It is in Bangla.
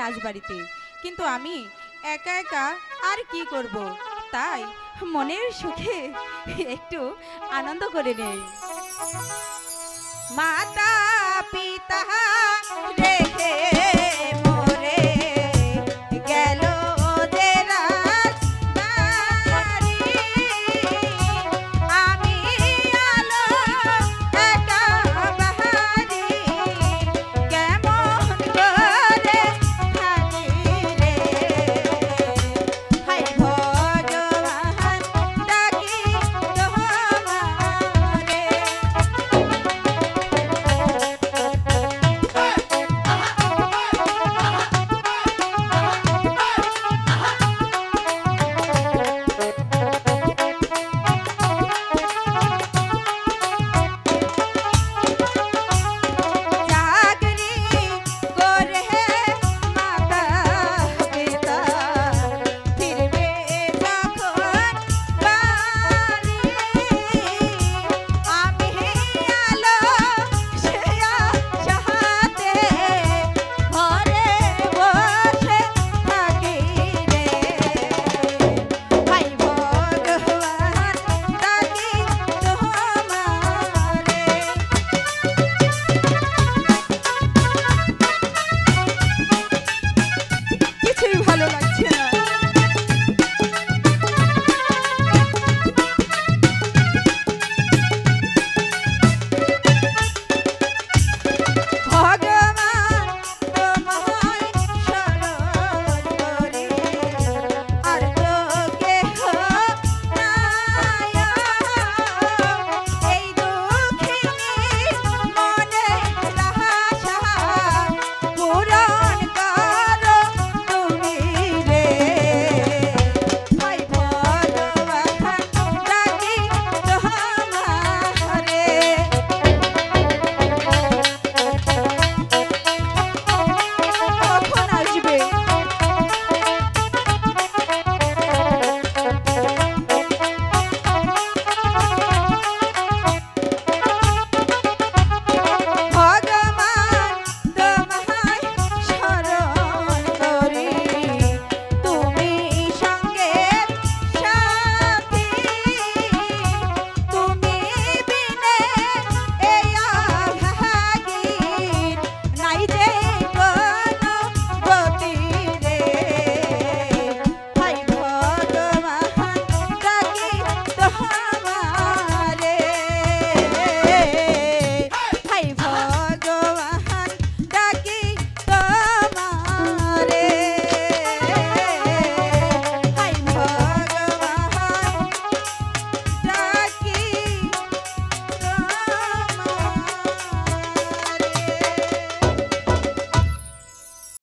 রাজবাড়িতে, কিন্তু আমি একা একা আর কি করব? তাই মনের সুখে একটু আনন্দ করে নেই। মাতা পিতা